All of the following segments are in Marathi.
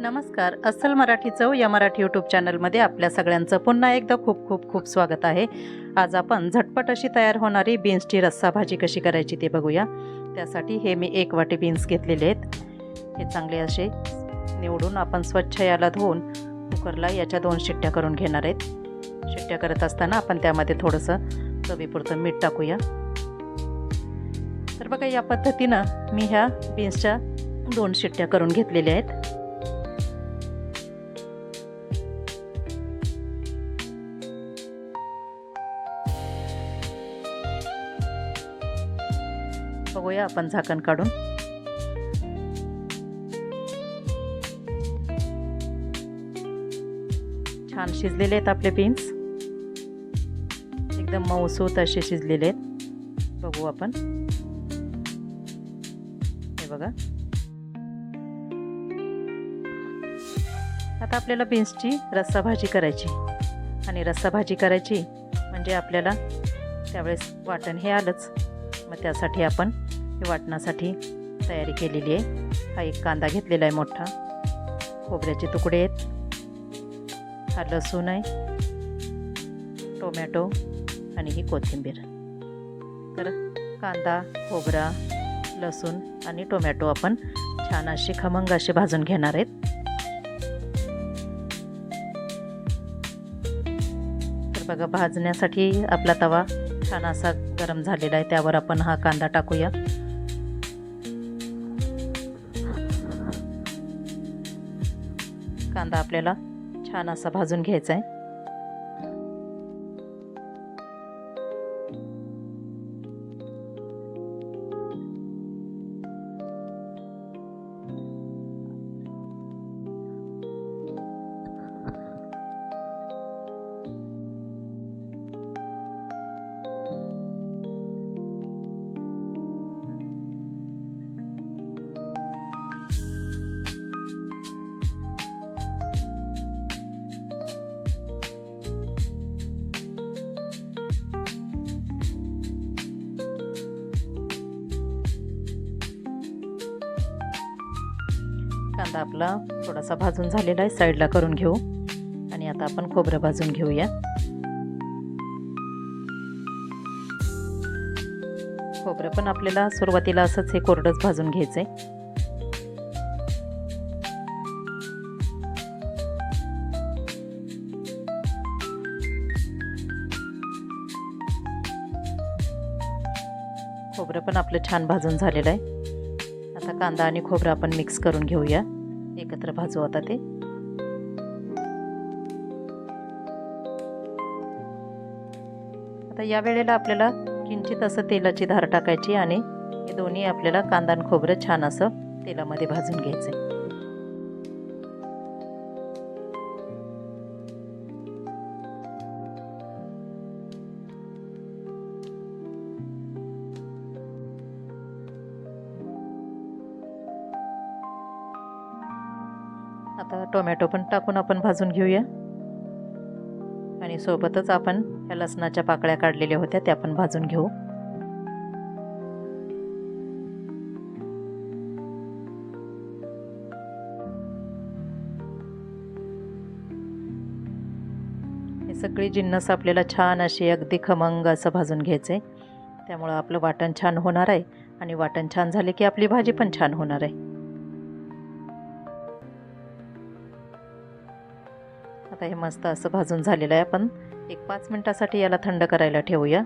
नमस्कार. अस्सल मराठी चव या मराठी यूट्यूब चॅनलमध्ये आपल्या सगळ्यांचं पुन्हा एकदा खूप खूप खूप स्वागत आहे. आज आपण झटपट अशी तयार होणारी बीन्सची रस्सा भाजी कशी करायची ते बघूया. त्यासाठी हे मी एक वाटी बीन्स घेतलेले आहेत. हे चांगले असे निवडून आपण स्वच्छ याला धुवून कुकरला याच्या दोन शिट्ट्या करून घेणार आहेत. शिट्ट्या करत असताना आपण त्यामध्ये थोडंसं चवीपुरतं मीठ टाकूया. तर बघा या पद्धतीनं मी ह्या बीन्सच्या दोन शिट्ट्या करून घेतलेल्या आहेत. बघूया आपण झाकण काढून. छान शिजलेले आहेत आपले बीन्स एकदम मऊसूत असे शिजलेले आहेत. बघू आपण. हे बघा. आता आपल्याला बीन्सची रस्सा भाजी करायची. आणि रस्सा भाजी करायची म्हणजे आपल्याला त्यावेळेस वाटण हे आलंच. मग त्यासाठी आपण हे वाटणासाठी तयारी केलेली आहे. हा एक कांदा घेतलेला आहे मोठा. खोबऱ्याचे तुकडे आहेत. हा लसूण आहे. टोमॅटो आणि ही कोथिंबीर. तर कांदा खोबरा लसूण आणि टोमॅटो आपण छान असे खमंग असे भाजून घेणार आहेत. तर बघा भाजण्यासाठी आपला तवा छान असा गरम झालेला आहे त्यावर आपण हा कांदा टाकूया. कांदा आपल्याला छान असा भाजून घ्यायचा आहे. कांदा आपला थोडासा भाजून झालेला आहे साईडला करून घेऊ. आणि आता आपण खोबरं भाजून घेऊया. खोबरं पण आपल्याला सुरुवातीला असंच हे कोरडंच भाजून घ्यायचंय. खोबरं पण आपलं छान भाजून झालेलं आहे. कांदा आणि खोबरं आपण मिक्स करून घेऊया. एकत्र भाजू आता ते. आता या वेळेला आपल्याला किंचित असं तेलाची धार टाकायची आणि हे दोन्ही आपल्याला कांदा आणि खोबरं छान असं तेलामध्ये भाजून घ्यायचं आता टोमॅटो पण टाकून आपण भाजून घेऊया. आणि सोबतच आपण ह्या लसणाच्या पाकळ्या काढलेल्या होत्या त्या पण भाजून घेऊ. हे सगळी जिन्नस आपल्याला छान अशी अगदी खमंग असं भाजून घ्यायचं आहे त्यामुळं आपलं वाटण छान होणार आहे. आणि वाटण छान झाले की आपली भाजी पण छान होणार आहे. आता हे मस्त असं भाजून झालेलं आहे. आपण एक पाच मिनटासाठी याला थंड करायला ठेवूया.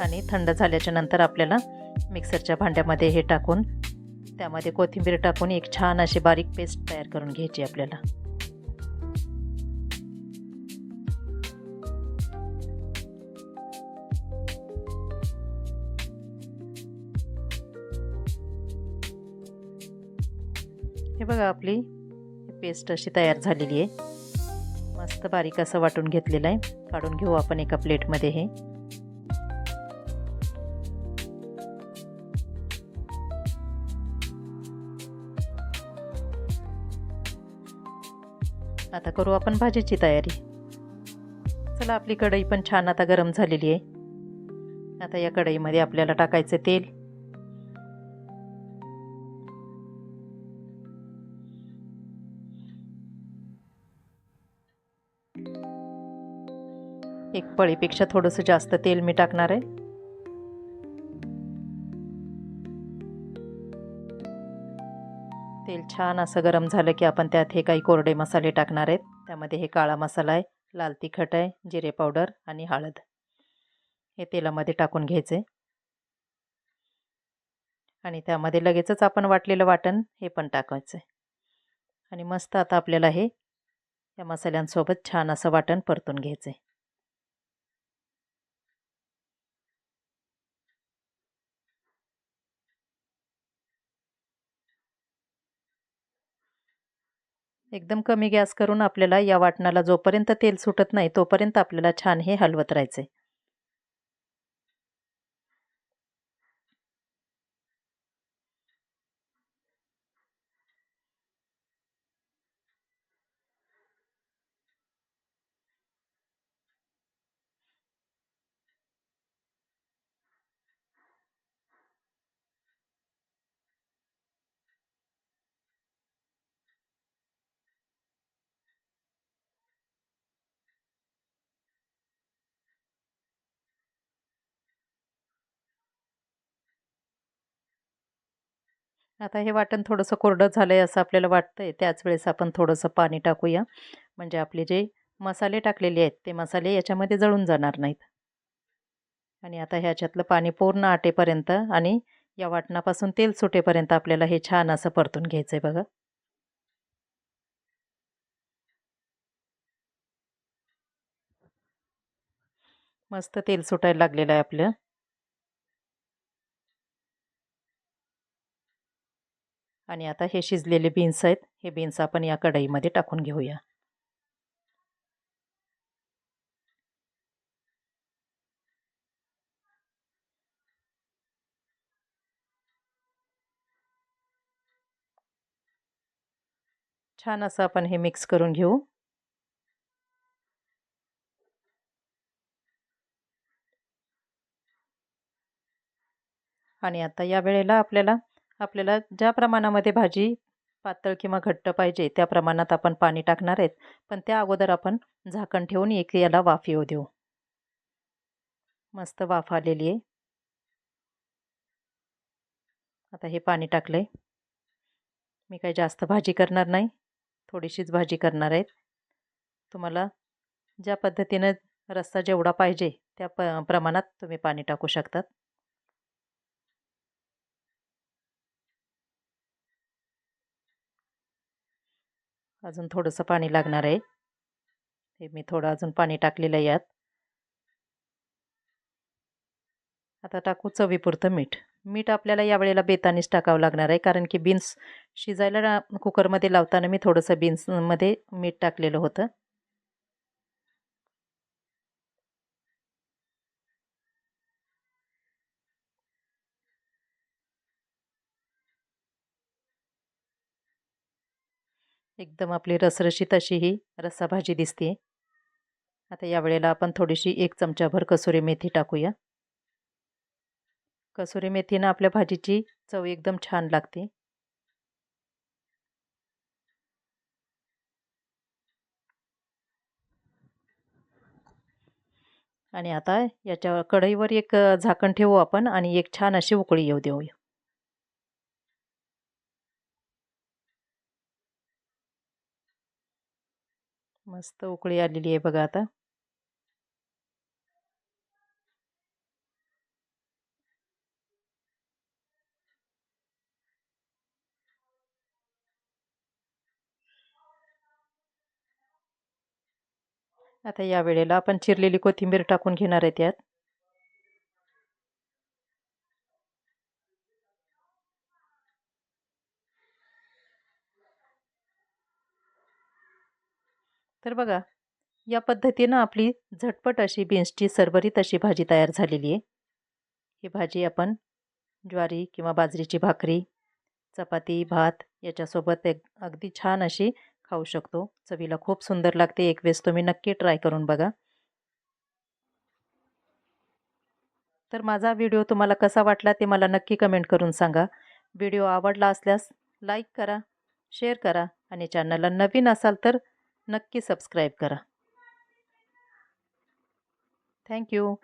आणि थंड झाल्याच्यानंतर आपल्याला मिक्सरच्या भांड्यामध्ये हे टाकून त्यामध्ये कोथिंबीर टाकून एक छान अशी बारीक पेस्ट तयार करून घ्यायची आपल्याला. बघा आपली पेस्ट अशी तयार झालेली आहे. मस्त बारीक असं वाटून घेतलेलं आहे. काढून घेऊ आपण एका प्लेटमध्ये हे. आता करू आपण भाजीची तयारी. चला आपली कढई पण छान आता गरम झालेली आहे. आता या कढईमध्ये आपल्याला टाकायचं तेल. एक पळीपेक्षा थोडंसं जास्त तेल मी टाकणार आहे. तेल छान असं गरम झालं की आपण त्यात हे काही कोरडे मसाले टाकणार आहेत. त्यामध्ये हे काळा मसाला आहे लाल तिखट आहे जिरे पावडर आणि हळद. हे तेलामध्ये टाकून घ्यायचे. आणि त्यामध्ये लगेचच आपण वाटलेलं वाटण हे पण टाकायचं. आणि मस्त आता आपल्याला हे या मसाल्यांसोबत छान असं वाटण परतून घ्यायचं. आहे एकदम कमी गॅस करून आपल्याला या वाटणाला जोपर्यंत तेल सुटत नाही तोपर्यंत आपल्याला छान हे हलवत राहायचे आता हे वाटण थोडंसं कोरडं झालं आहे असं आपल्याला वाटतं आहे त्याच वेळेस आपण थोडंसं पाणी टाकूया. म्हणजे आपले जे मसाले टाकलेले आहेत ते मसाले याच्यामध्ये जळून जाणार नाहीत. आणि आता ह्याच्यातलं पाणी पूर्ण आटेपर्यंत आणि या वाटणापासून तेल सुटेपर्यंत आपल्याला हे छान असं परतून घ्यायचं आहे बघा. मस्त तेल सुटायला लागलेलं आहे आपलं. आणि आता हे शिजलेले बीन्स आहेत हे बीन्स आपण या कढईमध्ये टाकून घेऊया. छान असं आपण हे मिक्स करून घेऊ. आणि आता या वेळेला आपल्याला आपल्याला ज्या प्रमाणामध्ये भाजी पातळ किंवा घट्ट पाहिजे त्या प्रमाणात आपण पाणी टाकणार आहेत. पण त्या अगोदर आपण झाकण ठेवून एक याला वाफ येऊ देऊ. मस्त वाफ आलेली आहे. आता हे पाणी टाकलं आहे मी काही जास्त भाजी करणार नाही. थोडीशीच भाजी करणार आहेत. तुम्हाला ज्या पद्धतीनं रस्सा जेवढा पाहिजे त्या प प्रमाणात तुम्ही पाणी टाकू शकतात. अजून थोडंसं पाणी लागणार आहे. हे मी थोडं अजून पाणी टाकलेलं यात. आता टाकू चवीपुरतं मीठ. मीठ आपल्याला यावेळेला बेतानीच टाकावं लागणार आहे कारण की बीन्स शिजायला कुकरमध्ये लावताना मी थोडंसं बीन्समध्ये मीठ टाकलेलं होतं. एकदम आपली रसरशीत अशी ही रस्साभाजी दिसते आता यावेळेला आपण थोडीशी एक चमचाभर कसुरी मेथी टाकूया. कसुरी मेथीनं आपल्या भाजीची चव एकदम छान लागते. आणि आता याच्या कढईवर एक झाकण ठेवू आपण आणि एक छान अशी उकळी येऊ देऊया. मस्त उकळी आलेली आहे बघा आता. आता या वेळेला आपण चिरलेली कोथिंबीर टाकून घेणार आहे त्यात. तर बघा या पद्धतीनं आपली झटपट अशी बीन्सची सरबरीत अशी भाजी तयार झालेली आहे. ही भाजी आपण ज्वारी किंवा बाजरीची भाकरी चपाती भात याच्यासोबत एक अगदी छान अशी खाऊ शकतो. चवीला खूप सुंदर लागते. एक वेळेस तुम्ही नक्की ट्राय करून बघा. तर माझा व्हिडिओ तुम्हाला कसा वाटला ते मला नक्की कमेंट करून सांगा. व्हिडिओ आवडला असल्यास लाईक करा शेअर करा आणि चॅनलला नवीन असाल तर नक्की सबस्क्राईब करा. थँक्यू